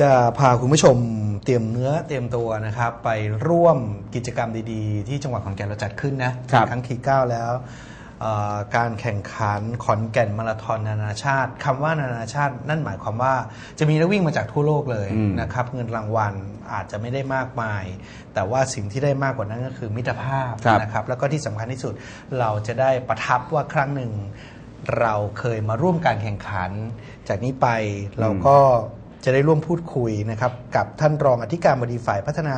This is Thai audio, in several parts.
จะพาคุณผู้ชมเตรียมเนื้อเตรียมตัวนะครับ ไปร่วมกิจกรรมดีๆ ที่จังหวัดขอนแก่นเราจัดขึ้นนะครับเป็นครั้งที่เก้าแล้วเอ่อการแข่งขันขอนแก่นมาราธอนนานาชาติคำว่านานาชาติ นั่นหมายความว่าจะมีนักวิ่งมาจากทั่วโลกเลยอืม นะครับเงินรางวัลอาจจะไม่ได้มากมาย แต่ว่าสิ่งที่ได้มากกว่านั้นก็คือมิตรภาพครับ นะครับแล้วก็ที่สำคัญที่สุดเราจะได้ประทับว่าครั้งหนึ่ง เราเคยมาร่วมการแข่งขัน จากนี้ไปเราก็ จะได้ร่วมพูดคุยนะครับกับท่านรองอธิการบดีฝ่ายพัฒนา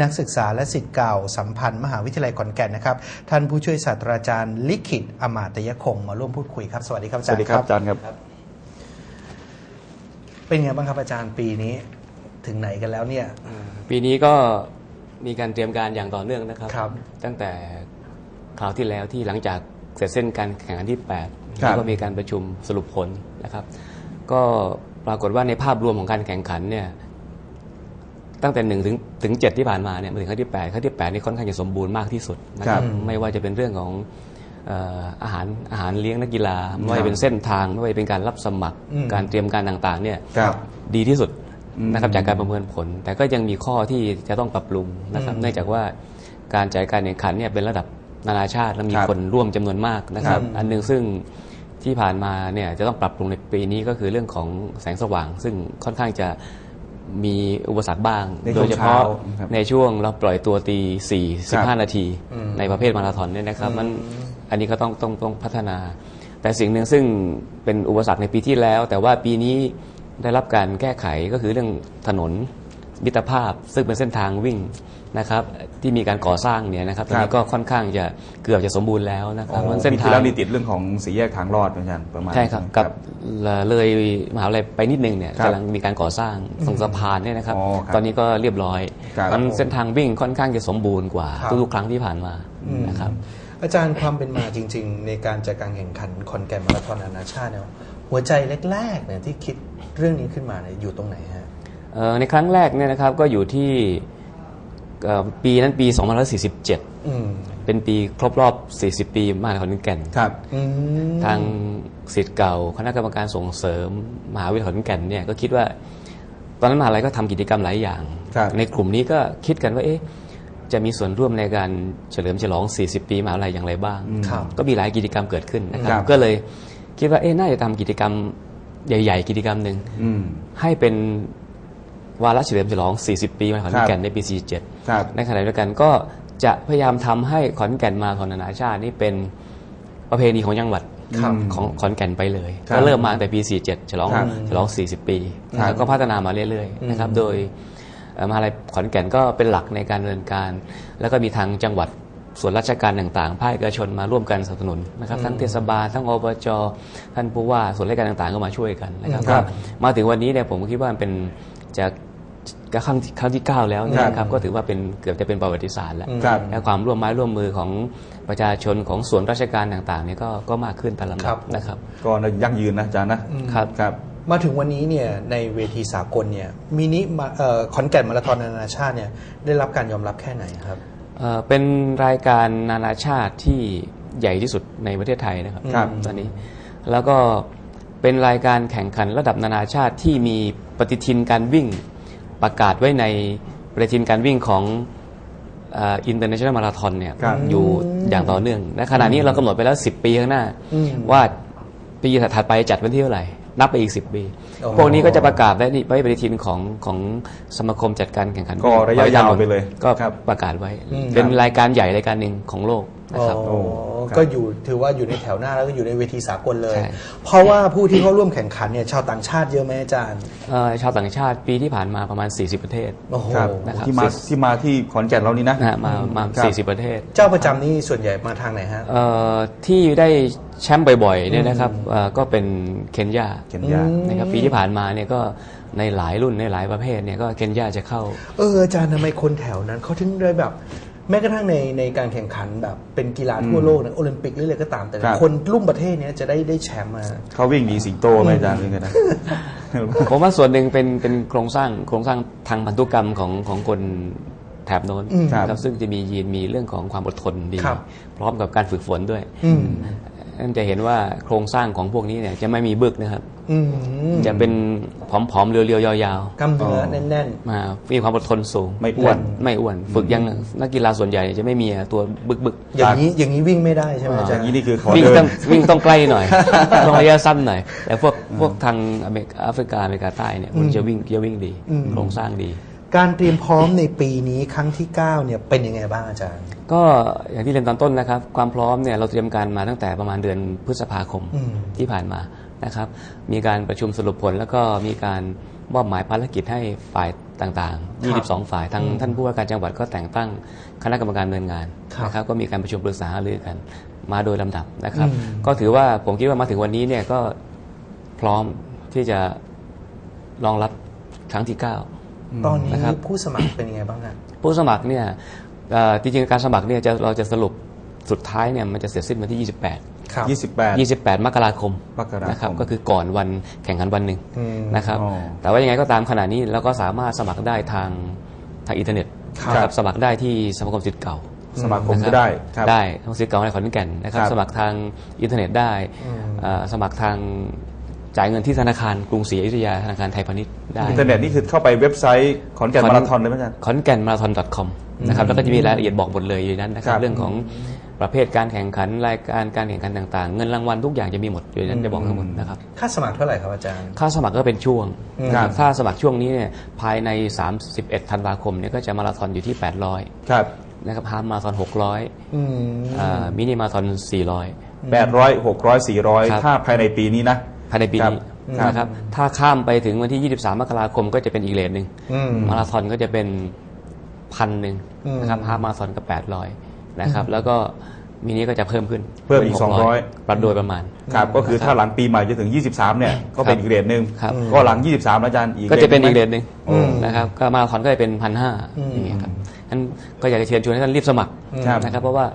นักศึกษาและสิทธิ์เก่าสัมพันธ์ มหาวิทยาลัยขอนแก่นนะครับ ท่านผู้ช่วยศาสตราจารย์ลิขิตอมาตยคงมาร่วมพูดคุยครับสวัสดีครับอาสจารวัสย์ดีครับอาจารย์ครับ เป็นไงบ้างครับอาจารย์ปีนี้ ถึงไหนกันแล้วเนี่ย ปีนี้ก็มีการเตรียมการอย่างต่อเนื่องนะครับ ครับ ตั้งแต่คราวที่แล้วที่หลังจากเสร็จเส้นการแข่งขันที่8ครัแล้บวก็มีการประชุมสรุปผลนะครับ ก็ ปรากฏว่าในภาพรวมของการแข่งขันเนี่ยตั้งแต่หนึ่งถึงถึงเจ็ดที่ผ่านมาเนี่ยมาถึงครั้งที่แปดครั้งที่แปดนี่ค่อนข้างจะสมบูรณ์มากที่สุดนะครับครับไม่ว่าจะเป็นเรื่องของเอ่ออาหารอาหารเลี้ยงนักกีฬาไม่ว่าจะเป็นเส้นทางไม่ว่าจะเป็นการรับสมัครอืมการเตรียมการต่างๆเนี่ยครับดีที่สุดอืมนะครับจากการประเมินผล แต่ก็ยังมีข้อที่จะต้องปรับปรุงนะครับอืมเนื่องจากว่าการจัดการแข่งขันเนี่ยเป็นระดับนานาชาติและมีครับคนร่วมจำนวนมากนะครับครับอันหนึงซึ่ง ที่ผ่านมาเนี่ยจะต้องปรับปรุงในปีนี้ก็คือเรื่องของแสงสว่าง ซึ่งค่อนข้างจะมีอุปสรรคบ้าง ในช่วงโดยเฉพาะเช้าครับในช่วงเราปล่อยตัวตีสี่สิบห้านาที อืมในประเภทมาราธอนเนี่ยนะครับ มันอันนี้ก็ต้องต้องต้องพัฒนา แต่สิ่งหนึ่งซึ่งเป็นอุปสรรคในปีที่แล้ว แต่ว่าปีนี้ได้รับการแก้ไขก็คือเรื่องถนน มิตรภาพ ซึ่งเป็นเส้นทางวิ่งนะครับที่มีการก่อสร้างเนี่ยนะครับตอนครันี้บก็ค่อนข้างจะเกือบจะสมบูรณ์แล้วนะครับมันเส้นปีทาที่งแล้วนี่ติดเรื่องของสีแยกทางรอดอาจารย์ประมาณใช่ครับกับเลยมหาวิทยาลัยไปนิดนึงเนี่ยครับกำลังมีการก่อสร้างตรงสะพานเนี่ยนะครับอ๋อครับ ตอนนี้ก็เรียบร้อยครับมันเส้นทางวิ่งค่อนข้างจะสมบูรณ์กว่าครับทุกๆครั้งที่ผ่านมานะครับอาจารย์ความเป็นมาจริง ๆ ในการจัดการแข่งขันขอนแก่นมาราธอนนานาชาติเนี่ยหัวใจแรกๆเนี่ยที่คิดเรื่องนี้ขึ้นมาเนี่ยอยู่ตรงไหนฮะเอ่อ ในครั้งแรกเนี่ยนะครับก็อยู่ที่เอ่อปีนั้นปี 2547อืมเป็นปีครบรอบ 40 ปีมหาวิทยาลัยขอนแก่นครับอืมทางสิทธิ์เก่า คณะกรรมการส่งเสริม มหาวิทยาลัยขอนแก่นเนี่ยก็คิดว่า ตอนนั้นมหาลัยก็ทำกิจกรรมหลายอย่างครับในกลุ่มนี้ก็คิดกันว่าเอ๊ะจะมีส่วนร่วมในการเฉลิมฉลอง 40 ปีมหาวิทยาลัยอย่างไรบ้างครับก็มีหลายกิจกรรมเกิดขึ้นนะครับครับก็เลยคิดว่าเอ๊ะน่าจะทำกิจกรรมใหญ่ ๆ กิจกรรมหนึ่งอืมให้เป็น วาระเฉลิมฉลอง 40 ปีมหาวิทยาลัยขอนแก่นในปี ครับ 47 ในขณะเดียวกันก็จะพยายามทำให้ขอนแก่นมาราธอนนานาชาตินี่เป็นประเพณีของจังหวัดครับของขอนแก่นไปเลยครับก็เริ่มมาตั้งแต่ปี 47 ฉลองครับฉลอง 40 ปีครับแล้วก็พัฒนามาเรื่อยๆนะครับโดยเอ่อมหาลัยขอนแก่นก็เป็นหลักในการดำเนินการ แล้วก็มีทางจังหวัดส่วนราชการต่างๆภาคเอกชนมาร่วมกันสนับสนุนนะครับทั้งเทศบาลทั้งอบจท่านผู้ว่าส่วนราชการต่างๆก็มาช่วยกันนะครับครับมาถึงวันนี้เนี่ยผมคิดว่ามันเป็นจะ ก็ครั้งที่ครั้งที่ 9 แล้วนะคครัรับบก็ถือว่าเป็นเกือบจะเป็นประวัติศาสตร์แล้วครับและความร่วมไม้ร่วมมือของประชาชนของส่วนราชการต่างๆเนี่ยก็ก็มากขึ้นตามลำครัดับบนะครับ ก็ยั่งยืนนะอาจารย์นะครับครับ มาถึงวันนี้เนี่ยในเวทีสากลเนี่ยมินิมาเอ่อขอนแก่นมาราธอนนานาชาติเนี่ยได้รับการยอมรับแค่ไหนครับเอ่อเป็นรายการนานาชาติที่ใหญ่ที่สุดในประเทศไทยนะครับครับตอนนี้แล้วก็เป็นรายการแข่งขันระดับนานาชาติที่มีปฏิทินการวิ่ง ประกาศไว้ในปฏิทินการวิ่งของอินเตอร์เนชั่นแนลมาราธอนเนี่ยครับอยู่อย่างต่อเนื่องและขณะนี้เรากำหนดไปแล้ว 10 ปีข้างหน้าอืมว่าปีถัดไปจัดวันที่เท่าไหร่ นับไปอีก 10 ปีโอ้โหพวกนี้ก็จะประกาศไว้นี่ไว้ปฏิทินของของสมาคมจัดการแข่งขันก็ระยะยาวไปเลย ก็ครับประกาศไว้อืมเป็นรายการใหญ่รายการหนึ่งของโลกนะครับอ๋อครับ ก็อยู่ถือว่าอยู่ในแถวหน้าแล้วก็อยู่ในเวทีสากลเลยใช่เพราะว่าผู้ที่เข้าร่วมแข่งขันเนี่ยชาวต่างชาติเยอะไหมอาจารย์เอ่อชาวต่างชาติปีที่ผ่านมาประมาณ 40 ประเทศโอ้โหครับนะครับที่มาที่มาที่ขอนแก่นเรานี่นะนะฮะมามาครับ40 ประเทศ เจ้าประจำนี่ส่วนใหญ่มาทางไหนฮะเอ่อที่ได้แชมป์บ่อยๆเนี่ยนะครับเอ่อก็เป็นเคนยาเคนยานะครับปีที่ผ่านมาเนี่ยก็ในหลายรุ่นในหลายประเภทเนี่ยก็เคนยาจะเข้า เอออาจารย์ทำไมคนแถวนั้นเขาถึงได้แบบ แม้กระทั่งในในการแข่งขันแบบเป็นกีฬาทั่วโลกนะโอลิมปิกหรืออะไรก็ตามแต่ ครับ คนรุ่มประเทศเนี้ยจะได้ได้แชมป์มา เขาวิ่งหนีสิงโตไหมอาจารย์นี่กันนะผมว่าส่วนหนึ่งเป็นเป็นโครงสร้างโครงสร้างทางพันธุกรรมของของคนแถบโน้นอืมนะครับ ซึ่งจะมียีนมีเรื่องของความอดทนดี ครับ พร้อมกับการฝึกฝนด้วย อืม นั่นจะเห็นว่าโครงสร้างของพวกนี้เนี่ยจะไม่มีบึกนะครับ อืมจะเป็นผอมๆเรียวๆยาวกล้ามเนื้อแน่น ๆมามีความอดทนสูง ไม่อ้วน ไม่อ้วน ฝึกยังนักกีฬาส่วนใหญ่จะไม่มีตัวบึกๆอย่างนี้อย่างนี้วิ่งไม่ได้ใช่ไหมอาอจารย่างย์นี้นี่คือขอๆวิ่งเดิต้อน งวิ่งต้องใกล้หน่อย ต้องระยะสั้นหน่อยแต่พวกพวกทางอเมริกาแอฟริกาอเมริกาใต้เนี่ยมันจะวิ่งจะวิ่งดี โครงสร้างดี การเตรียมพร้อมในปีนี้ครั้งที่9เนี่ยเป็นยังไงบ้างอาจารย์ ก็อย่างที่เรียนตอนต้นนะครับ ความพร้อมเนี่ยเราเตรียมการมาตั้งแต่ประมาณเดือนพฤษภาคมอืมที่ผ่านมานะครับ มีการประชุมสรุปผล แล้วก็มีการมอบหมายภารกิจให้ฝ่ายต่างๆ 22 ฝ่ายทางท่านผู้ว่าการจังหวัดก็แต่งตั้งคณะกรรมการดำเนินงานครับนะครับ ก็มีการประชุมปรึกษาหารือกันมาโดยลำดับนะครับอืมก็ถือว่าผมคิดว่ามาถึงวันนี้เนี่ยก็พร้อมที่จะรองรับครั้งที่ 9 ตอนนี้นะครับผู้สมัครเป็นยังไงบ้างครับผู้สมัครเนี่ยเอ่อจริงๆการสมัครเนี่ยจะเราจะสรุปสุดท้ายเนี่ยมันจะเสร็จสิ้นวันที่ 28 ครับ 28 28 มกราคมมกราคมนะครับก็คือก่อนวันแข่งขันวันหนึ่งอืมนะครับอ๋อแต่ว่ายังไงก็ตามขณะนี้เราก็สามารถสมัครได้ทางทางอินเทอร์เน็ตครับนะครับสมัครได้ที่สมาคมศิษย์เก่าสมาคมนะก็รับได้ครับได้ทางศิษย์เก่าในขอนแก่นนะครับครับ สมัครทางอินเทอร์เน็ตได้เอ่อสมัครทาง จ่ายเงินที่ธนาคารกรุงศรีอยุธยาธนาคารไทยพาณิชย์ได้อินเทอร์เน็ตนี่คือเข้าไปเว็บไซต์ขอนแก่นขอนมาราธอนเลยไหมอาจารย์ขอนแก่นมาราธอน .com นะครับแล้วก็จะมีรายละเอียดบอกหมดเลยอยู่ในนั้นนะครัครับบเรื่องของประเภทการแข่งขันรายการการแข่งขันต่างๆ เงินรางวัลทุกอย่างจะมีหมดอยู่ในนั้นจะบอกทั้งหมดนะครับค่าสมัครเท่าไหร่ครับอาจารย์ค่าสมัครก็เป็นช่วงอืมนะครับถ้าสมัครช่วงนี้เนี่ยภายใน 31 ธันวาคมเนี่ยก็จะมาราธอนอยู่ที่ 800ครับนะครับฮาล์ฟมาราธอน600อืมอ่ามินิมาราธอน800 600ครับ400 ถ้าภายในปีนี้นะ400 ภายในปีนี้ครับนะครับ ถ้าข้ามไปถึงวันที่ 23 มกราคมก็จะเป็นอีกเลนหนึ่งอืม มาราธอนก็จะเป็นพันหนึ่งอืมนะครับฮาล์ฟมาราธอนก็ 800 นะครับ แล้วก็มินิก็จะเพิ่มขึ้นเพิ่มอีกป็น200 ปรับโดยประมาณ ครับก็คือถ้าหลังปีใหม่จะถึง 23 เนี่ยก็เป็นอีกเรทหนึ่งครับ ก็หลัง 23แล้วอาจารย์อีกก็จะเป็นอีกรเลทนหนึ่งอืมนะครับก็มาราธอนก็จะเป็นพันห้าอย่างเงี้ยครับงั้นก็อยากจะเชิญชวนให้ท่านรีบสมัครครับ นะครับ เพราะว่า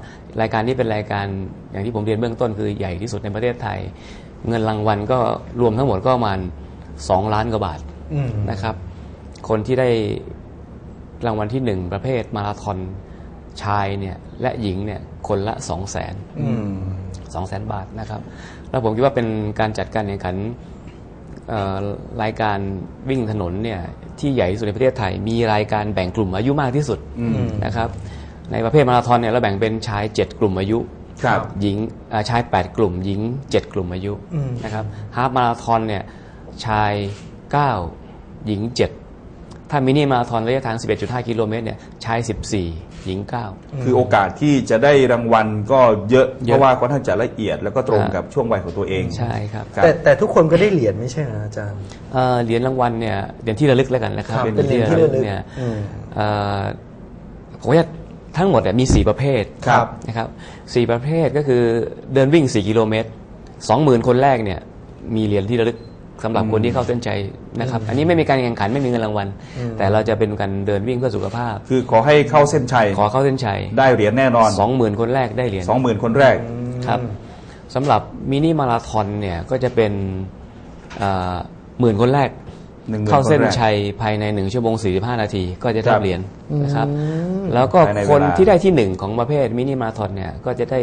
รายการนี้เป็นรายการอย่างที่ผมเรียนเบื้องต้นคือใหญ่ที่สุดในประเทศไทย เงินรางวัลก็รวมทั้งหมดก็ประมาณ2ล้านกว่าบาทอืมนะครับ คนที่ได้รางวัลที่หนึ่งประเภทมาราธอนชายเนี่ยและหญิงเนี่ยคนละ2 0 0 0 0 0อืมสองแสนบาทนะครับ แล้วผมคิดว่าเป็นการจัดการแข่งขันเอ่อรายการวิ่งถนนเนี่ยที่ใหญ่ที่สุดในประเทศไทย มีรายการแบ่งกลุ่มอายุมากที่สุดนะครับ ในประเภทมาราธอนเนี่ยเราแบ่งเป็นชาย 7 กลุ่มอายุ ครับหญิงอ่าชาย 8 กลุ่มหญิง 7 กลุ่มอายุอืม นะครับฮาล์ฟมาราธอนเนี่ยชาย 9 หญิง 7 ถ้ามินิมาราธอนระยะทาง 11.5 กิโลเมตรเนี่ยชาย 14 หญิง 9 คือโอกาสที่จะได้รางวัลก็เยอะเยอะเพราะว่าค่อนข้างจะละเอียดแล้วก็ตรงครับ กับช่วงวัยของตัวเองใช่ครับครับ แต่แต่ทุกคนก็ได้เหรียญไม่ใช่เหรออาจารย์ เอ่อเหรียญรางวัลเนี่ยเหรียญที่ระลึกแล้วกันนะครับครับเป็นเหรียญที่ระลึกเนี่ยอืม เอ่อผมว่า ทั้งหมดเนี่ยมี 4 ประเภทครับนะครับสี่ประเภทก็คือเดินวิ่ง 4 กิโลเมตร 20,000 คนแรกเนี่ยมีเหรียญที่ระลึกสำหรับคนที่เข้าเส้นใจนะครับ อันนี้ไม่มีการแข่งขันไม่มีเงินรางวัล แต่เราจะเป็นการเดินวิ่งเพื่อสุขภาพ คือขอให้เข้าเส้นชัย ขอเข้าเส้นชัย ได้เหรียญแน่นอน 20,000 คนแรกได้เหรียญ20,000 คนแรกครับสำหรับมินิมาราธอนเนี่ยก็จะเป็นหมื่นคนแรก 10,000เข้าเส้นคนแรก ชัยภายใน 1 ชั่วโมง 45 นาที ก็จะได้ครับเหรียญนะครับ แล้วก็ภายในคนเวลาที่ได้ที่หนึ่งของประเภทมินิมาราธอนเนี่ยก็จะได้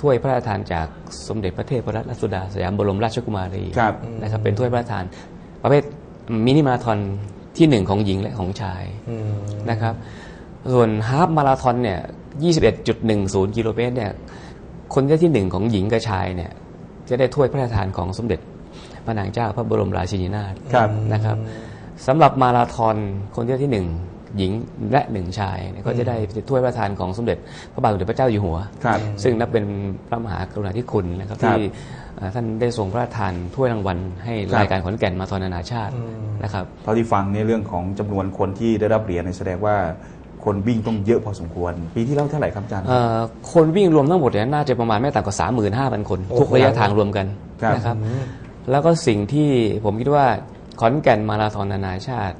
ถ้วยพระราชทานจากสมเด็จพระเทพรัตนราชสุดาสยามบรมราชกุมารีครับ นะครับเป็นถ้วยพระราชทาน ประเภทมินิมาราธอนที่หนึ่งของหญิงและของชายอืม นะครับ ส่วนฮาล์ฟมาราธอนเนี่ย 21.10 กิโลเมตรเนี่ยคนที่ได้ที่หนึ่งของหญิงกับชายเนี่ยจะได้ถ้วยพระราชทานของสมเด็จ พระนางเจ้าพระบรมราชินีนาถครับนะครับสำหรับมาราธอนคนที่ได้ที่หนึ่งหญิงและหนึ่งชายเนี่ยก็จะได้ถ้วยพระราชทานของสมเด็จพระบาทสมเด็จพระเจ้าอยู่หัวครับซึ่งนับเป็นพระมหากรุณาธิคุณนะครับครับที่เอ่อท่านได้ทรงพระราชทานถ้วยรางวัลให้ครับรายการขอนแก่นมาราธอนนานาชาตินะครับเท่าที่ฟังในเรื่องของจำนวนคนที่ได้รับเหรียญเนี่ยแสดงว่าคนวิ่งต้องเยอะพอสมควร ปีที่แล้วเท่าไหร่ครับอาจารย์เอ่อคนวิ่งรวมทั้งหมดเนี่ยน่าจะประมาณไม่ต่ำกว่า 35,000 คนโอ้โหทุกระยะทางรวมกันครับนะครับ แล้วก็สิ่งที่ผมคิดว่าขอนแก่นมาราธอนนานาชาติ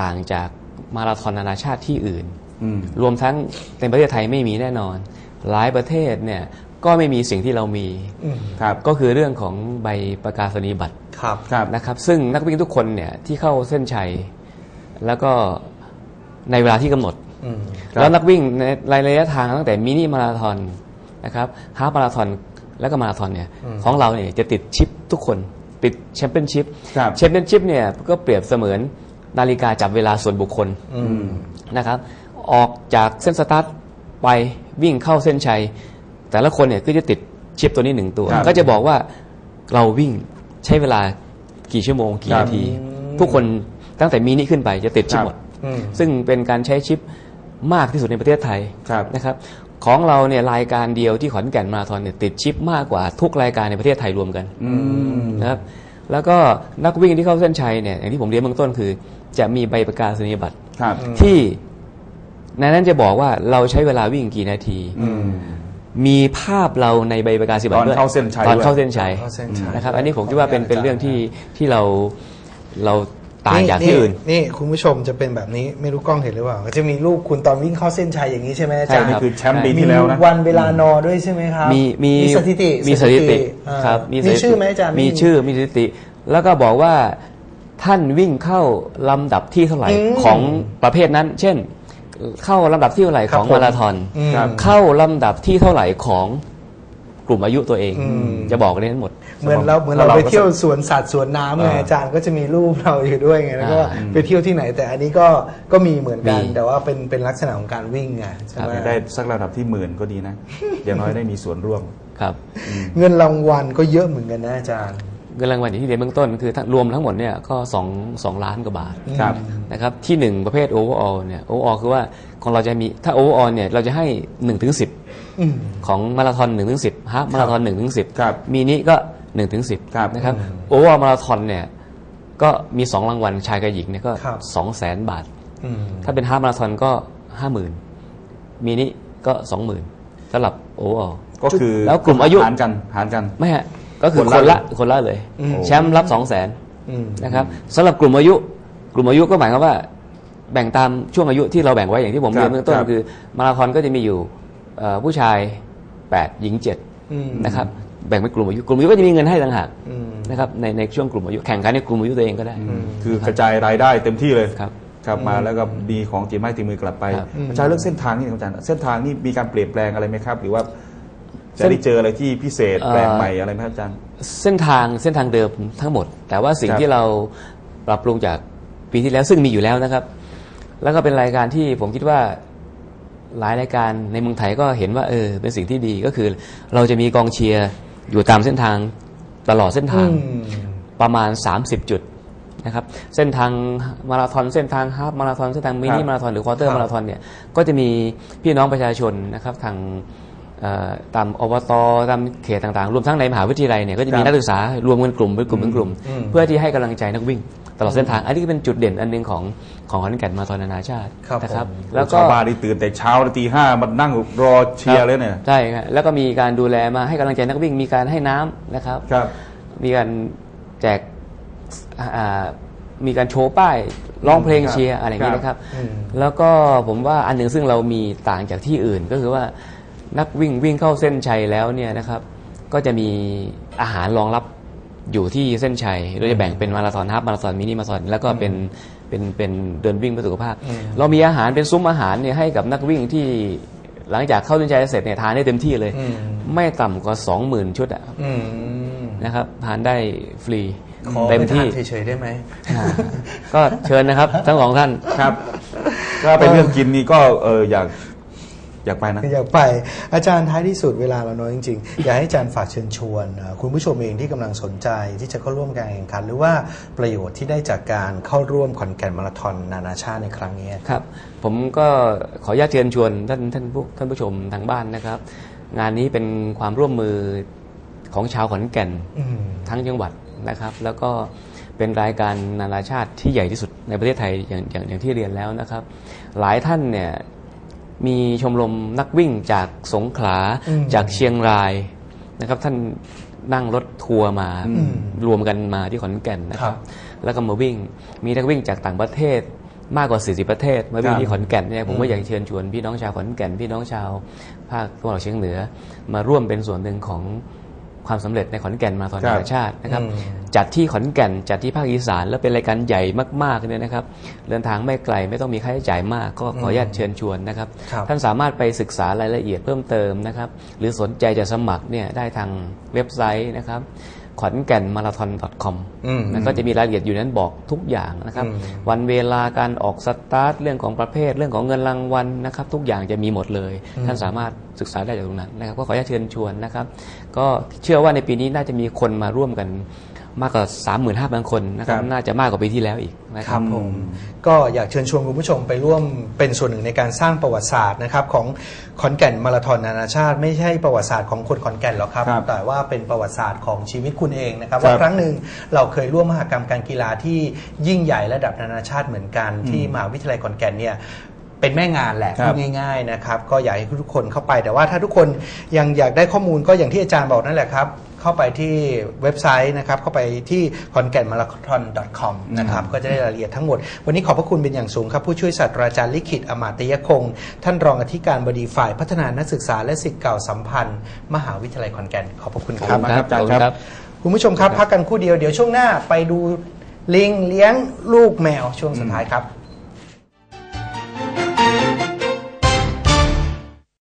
ต่างจากมาราธอนนานาชาติที่อื่นอืมรวมทั้งในประเทศไทยไม่มีแน่นอน หลายประเทศเนี่ยก็ไม่มีสิ่งที่เรามีอืมครับก็คือเรื่องของใบประกาศนียบัตรครับครับนะครับ ซึ่งนักวิ่งทุกคนเนี่ยที่เข้าเส้นชัย แล้วก็ในเวลาที่กำหนดอืมครับแล้วนักวิ่งในระยะทางตั้งแต่มินิมาราธอนนะครับฮาล์ฟมาราธอนแล้วก็มาราธอนเนี่ยของเราเนี่ยจะติดชิปทุกคน ติดแชมเปี้ยนชิพครับแชมเปี้ยนชิพเนี่ยก็เปรียบเสมือนนาฬิกาจับเวลาส่วนบุคคลนะครับ ออกจากเส้นสตาร์ทไปวิ่งเข้าเส้นชัย แต่ละคนเนี่ยก็จะติดชิปตัวนี้หนึ่งตัว ครับก็จะบอกว่าเราวิ่งใช้เวลากี่ชั่วโมงกี่ครับนาที ทุกคนตั้งแต่มีนี้ขึ้นไปจะติดชิปครับ หมด อืม ซึ่งเป็นการใช้ชิปมากที่สุดในประเทศไทยครับ นะครับ ของเราเนี่ยรายการเดียวที่ขอนแก่นมาราธอนเนี่ยติดชิปมากกว่าทุกรายการในประเทศไทยรวมกันอืมนะครับแล้วก็นักวิ่งที่เข้าเส้นชัยเนี่ยอย่างที่ผมเรียนเบื้องต้นคือ จะมีใบประกาศนียบัตรครับที่ในนั้นจะบอกว่าเราใช้เวลาวิ่งกี่นาทีอืมมีภาพเราในใบประกาศนียบัตรตอนด้วยเข้าเส้นชัยตอนด้วยเข้าเส้นชัยเข้าเส้นชัยนะครับ อันนี้ผมคิดว่าเป็นเป็นเรื่องที่ที่เราเรา ต่างจากที่อื่น นี่คุณผู้ชมจะเป็นแบบนี้ไม่รู้กล้องเห็นหรือเปล่าก็จะมีรูปคุณตอนวิ่งเข้าเส้นชัยอย่างนี้ใช่ไหมอาจารย์ใช่นี่รับคือแชมป์ปีที่แล้วนะมีวันเวลานอด้วยใช่ไหมครับ มีมีสถิติมีสถิติอ่าครับมีสถิติชื่อไหมอาจารย์มีชื่อมีสถิติ แล้วก็บอกว่าท่านวิ่งเข้าลำดับที่เท่าไหร่อืมของประเภทนั้น เช่น เข้าลำดับที่เท่าไหร่ครัขบองผมมาราธอนอืมครับเข้าลำดับที่เท่าไหร่ของ กลุ่มอายุตัวเองอืมจะบอกได้ทั้งหมด เหมือนเราเหมือนเราไปเที่ยวสวนสัตว์สวนน้ำไงอ่าอาจารย์ก็จะมีรูปเราอยู่ด้วยไงแล้วก็อ่าไปเที่ยวที่ไหน แต่อันนี้ก็ก็มีเหมือนกันมีแต่ว่าเป็นเป็นลักษณะของการวิ่งไงใช่ไหมได้สักระดับที่หมื่นก็ดีนะอย่างน้อยได้มีส่วนร่วมครับเงินรางวัลก็เยอะเหมือนกันนะอาจารย์เงินรางวัลอย่างที่เรียนเบื้องต้นคือทั้งรวมทั้งหมดเนี่ยก็สองสองล้านกว่าบาทครับนะครับที่หนึ่งประเภท overall เนี่ย overall คือว่าของเราจะมีถ้า overall เนี่ยเราจะให้1ถึง10อืม ของมาราธอน1ถึง10ฮาล์ฟมาราธอน1ถึงครับ10มีนี้ก็1ถึงครับ10นะครับ overall มาราธอนเนี่ยก็มี 2 รางวัลชายกับหญิงเนี่ยก็ครับ2แสนบาท อืมถ้าเป็นฮาล์ฟมาราธอนก็50,000มีนี้ก็20,000สำหรับ overall ก็คือแล้วกลุ่มอายุ หารกันหารกัน ไม่ฮะก็คือคคนนละละคนละเลย อืม แชมป์รับ2 0 0 0 0นอืม นะครับสำหรับกลุ่มอายุ กลุ่มอายุก็หมายความว่า แบ่งตามช่วงอายุที่เราแบ่งไว้อย่างที่ผมครับเรียนเบื้องต้นครับ คือ มาราธอนก็จะมีอยู่เอ่อ ผู้ชาย 8 หญิงอืม7นะครับ แบ่งเป็นกลุ่มอายุ กลุ่มอายุก็จะมีเงินให้ต่างหากอืมนะครับในในช่วงกลุ่มอายุ แข่งขันในกลุ่มอายุตัวเองก็ได้ คือกระจายรายได้เต็มที่เลยครับครับมาแล้วก็ดีของตีไม้ตีมือกลับไปครับอาจารย์เรื่องเส้นทางนี่อาจารย์เส้นทางนี่มีการเปลี่ยนแปลงอะไรไหมครับ หรือว่าจะได้เจออะไรที่พิเศษเอ่อแปลกใหม่อะไรไหมครับอาจารย์ เส้นทางเส้นทางเดิมทั้งหมด แต่ว่าสิ่งครับที่เราปรับปรุงจากปีที่แล้วซึ่งมีอยู่แล้วนะครับ แล้วก็เป็นรายการที่ผมคิดว่า หลายรายการในเมืองไทยก็เห็นว่าเออเป็นสิ่งที่ดีก็คือ เราจะมีกองเชียร์อยู่ตามเส้นทางตลอดเส้นทางอืมประมาณ 30 จุดนะครับเส้นทางมาราธอนเส้นทางฮาล์ฟมาราธอนเส้นทางมินิครับมาราธอนหรือควอเตอครัร์บมาราธอนเนี่ยก็จะมีพี่น้องประชาชนนะครับทางเอ่อ ตามอบตตามเขตต่างๆ รวมทั้งในมหาวิทยาลัยเนี่ยก็จะมีครับนักศึกษารวมกันกลุ่มเป็นกลุ่มเป็นกลุ่ม เพื่อที่ให้กำลังใจนักวิ่ง ตลอดเส้นทาง อันนี้ก็เป็นจุดเด่นอันหนึงของของขอนแก่นมาราธอนนานาชาติครับนะครับผมแล้วก็ชาวบ้านที่ตื่นแต่เช้าตีห้ามานั่งรอเชียร์เลยเนี่ยใช่ครับแล้วก็มีการดูแลมาให้กำลังใจนักวิ่งมีการให้น้ำนะครับครับ มีการแจกอ่ามีการโชว์ป้ายร้องเพลงครับเชียร์อะไรอย่างนี้ครับนะครับอืมแล้วก็ผมว่าอันหนึ่งซึ่งเรามีต่างจากที่อื่นก็คือว่า นักวิ่งวิ่งเข้าเส้นชัยแล้วเนี่ยนะครับ ก็จะมีอาหารรองรับอยู่ที่เส้นชัยโดยจะแบ่งเป็นมาราธอนฮาล์ฟมาราธอนมินิมาราธอนแล้วก็เป็นเป็นเป็นเดินวิ่งเพื่อสุขภาพ เรามีอาหารเป็นซุ้มอาหารเนี่ยให้กับนักวิ่งที่หลังจากเข้าเส้นชัยเสร็จเนี่ยทานได้เต็มที่เลยอืมไม่ต่ำกว่า 20,000 ชุดอะอืมนะครับทานได้ฟรีขอเต็มไปทาที่นเฉยๆได้ไหมอ่าก็เชิญนะครับ ทั้งสองท่านครับ ถ้าเป็นเรื่องกินนี่ก็เอออยาก อยากไปนะ อยากไปอาจารย์ท้ายที่สุดเวลาเราน้อยจริงๆ อยากให้อาจารย์ฝากเชิญชวนเอ่อคุณผู้ชมเองที่กำลังสนใจที่จะเข้าร่วมการแข่งขัน หรือว่าประโยชน์ที่ได้จากการเข้าร่วมขอนแก่นมาราธอนนานาชาติในครั้งนี้ครับ ผมก็ขออนุญาตเชิญชวนท่านท่านผู้ท่านผู้ชมทางบ้านนะครับ งานนี้เป็นความร่วมมือของชาวขอนแก่นอืมทั้งจังหวัดนะครับ แล้วก็เป็นรายการนานาชาติที่ใหญ่ที่สุดในประเทศไทยอย่างอย่างอย่างที่เรียนแล้วนะครับ หลายท่านเนี่ย มีชมรมนักวิ่งจากสงขลาอืมจากเชียงรายนะครับ ท่านนั่งรถทัวร์มารวมกันมาที่ขอนแก่นนะคครัรับบแล้วก็มาวิ่ง มีนักวิ่งจากต่างประเทศมากกว่า 40 ประเทศมาวิ่คงรับที่ขอนแก่นเนี่ยผมก็อยากเชิญชวนพี่น้องชาวขอนแก่นพี่น้องชาวภาคตะวันออกเฉียงเหนือ มาร่วมเป็นส่วนหนึ่งของ ความสำเร็จในขอนแก่นมาราธอนครับนานาชาตินะครับอืมจัดที่ขอนแก่นจัดที่ภาคอีสาน แล้วเป็นรายการใหญ่มากๆเนี่ยนะครับเดินทางไม่ไกลไม่ต้องมีค่าใช้จ่ายมาก ก็ขออนุญาตเชิญชวนนะครับครับท่านสามารถไปศึกษารายละเอียดเพิ่มเติมนะครับ หรือสนใจจะสมัครเนี่ยได้ทางเว็บไซต์นะครับ ขอนแก่นมาราธอน .com อืมแล้วก็จะมีรายละเอียดอยู่นั้นบอกทุกอย่างนะครับอืมวันเวลาการออกสตาร์ทเรื่องของประเภท เรื่องของเงินรางวัลนะครับ ทุกอย่างจะมีหมดเลย ท่านสามารถศึกษาได้จากตรงนั้นนะครับ ก็ขออนุญาตเชิญชวนนะครับ ก็เชื่อว่าในปีนี้น่าจะมีคนมาร่วมกัน มากกว่า 35,000 คนนะครับครับ น่าจะมากกว่าปีที่แล้วอีกนะคครัรับ บผมก็อยากเชิญชวนคุณผู้ชมไปร่วมเป็นส่วนหนึ่งในการสร้างประวัติศาสตร์นะครับของขอนแก่นมาราธอนนานาชาติ ไม่ใช่ประวัติศาสตร์ของคนขอนแก่นหรอกครับ ครับแต่ว่าเป็นประวัติศาสตร์ของชีวิตคุณเองนะครับครับว่าครั้งหนึ่งเราเคยร่วมมหกรรมการกีฬาที่ยิ่งใหญ่ระดับนานาชาติเหมือนกัน ที่มหาวิทยาลัยขอนแก่นเนี่ยเป็นแม่งานแหละครับ พูดง่ายๆนะครับก็อยากให้ทุกคนเข้าไปแต่ว่าถ้าทุกคนยังอยากได้ข้อมูลก็อย่างที่อาจารย์บอกนั่นแหละครับ เข้าไปที่เว็บไซต์นะครับเข้าไปที่คอนแก่นมาราธอน .com นะครับก็จะได้รายละเอียดทั้งหมด วันนี้ขอบพระคุณเป็นอย่างสูงครับผู้ช่วยศาสตราจารย์ลิขิตอมาตยคง ท่านรองอธิการบดีฝ่ายพัฒนานักศึกษาและสิทธิ์เก่าสัมพันธ์ มหาวิทยาลัยขอนแก่นขอบพระคุณครับขอบคุณครับอาจารย์ขอบคุณครับ คุณผู้ชมครับพักกันครู่เดียวเดี๋ยวช่วงหน้าไปดูลิงเลี้ยงลูกแมวช่วงสุดท้ายครับ